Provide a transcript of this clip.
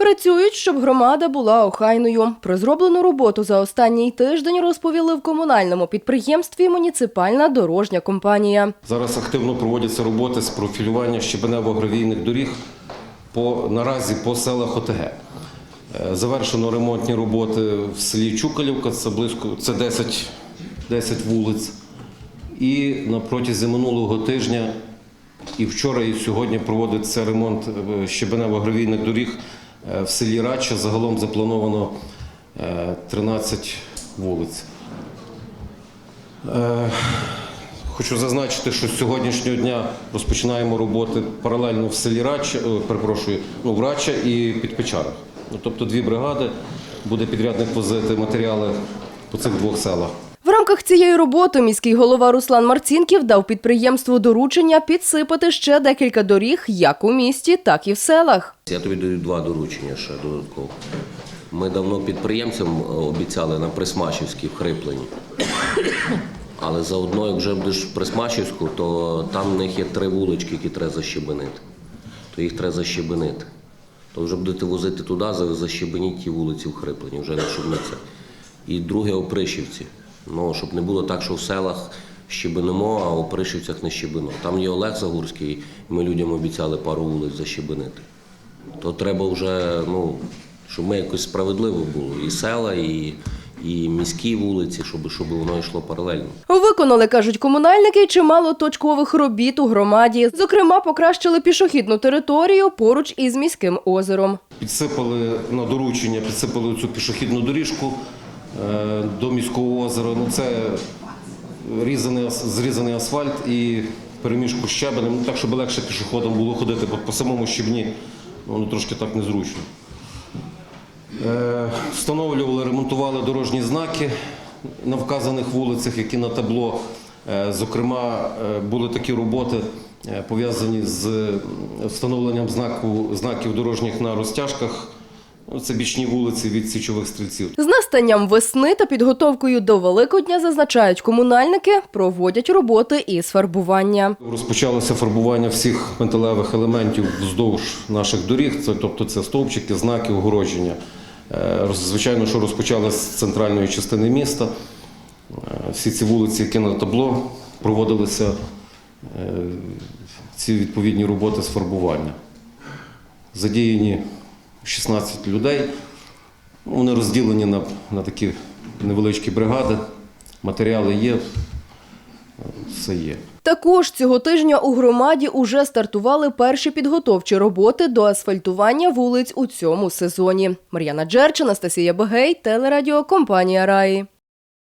Працюють, щоб громада була охайною. Про зроблену роботу за останній тиждень розповіли в комунальному підприємстві Муніципальна дорожня компанія. Зараз активно проводяться роботи з профілювання щебенево-гравійних доріг по, наразі по селах ОТГ. Е, Завершено ремонтні роботи в селі Чукалівка, це близько це 10, 10 вулиць. І на протязі минулого тижня і вчора, і сьогодні проводиться ремонт е, щебенево-гравійних доріг в селі Радча. Загалом заплановано е, 13 вулиць. Е, Хочу зазначити, що з сьогоднішнього дня розпочинаємо роботи паралельно в селі Радча, е, перепрошую, ну, в Радча і під Печарах. Ну, тобто дві бригади, буде підрядник возити матеріали по цих двох селах. Рамках цієї роботи міський голова Руслан Марцінків дав підприємству доручення підсипати ще декілька доріг як у місті, так і в селах. Я тобі даю два доручення ще додатково. Ми давно підприємцям обіцяли на Присмачівській в Хриплені. Але заодно, як вже будеш в Присмачівську, то там в них є три вулички, які треба защебенити. То їх треба защебенити. То вже будете возити туди, защебеніть ті вулиці в Хриплені, вже не щоб не це. І друге Опришівці. Ну, щоб не було так, що в селах щебенимо, а у Опришівцях не щебено. Там є Олег Загурський, і ми людям обіцяли пару вулиць защебенити то треба вже, ну, щоб ми якось справедливо було. І села, і, і міські вулиці, щоб, щоб воно йшло паралельно. Виконали, кажуть комунальники, чимало точкових робіт у громаді. Зокрема, покращили пішохідну територію поруч із міським озером. Підсипали на доручення, підсипали цю пішохідну доріжку до міського озера. Ну, це різаний, зрізаний асфальт і переміжку щебенем, ну, так, щоб легше пішоходам було ходити, бо по самому щебні воно трошки так незручно. Е, Встановлювали, ремонтували дорожні знаки на вказаних вулицях, які на табло. Е, Зокрема, е, були такі роботи е, пов'язані з е, встановленням знаку, знаків дорожніх на розтяжках. Ну, Це бічні вулиці від січових стрільців. З настанням весни та підготовкою до Великодня, зазначають комунальники, проводять роботи із фарбування. Розпочалося фарбування всіх металевих елементів вздовж наших доріг, це, тобто це стовпчики, знаки, огородження. Е, Звичайно, що розпочали з центральної частини міста. Е, Всі ці вулиці, які на табло, проводилися е, ці відповідні роботи з фарбування. Задіяні 16 людей. Вони розділені на, на такі невеличкі бригади. Матеріали є, все є. Також цього тижня у громаді уже стартували перші підготовчі роботи до асфальтування вулиць у цьому сезоні. Мар'яна Джерч, Анастасія Бегей, телерадіокомпанія Раї.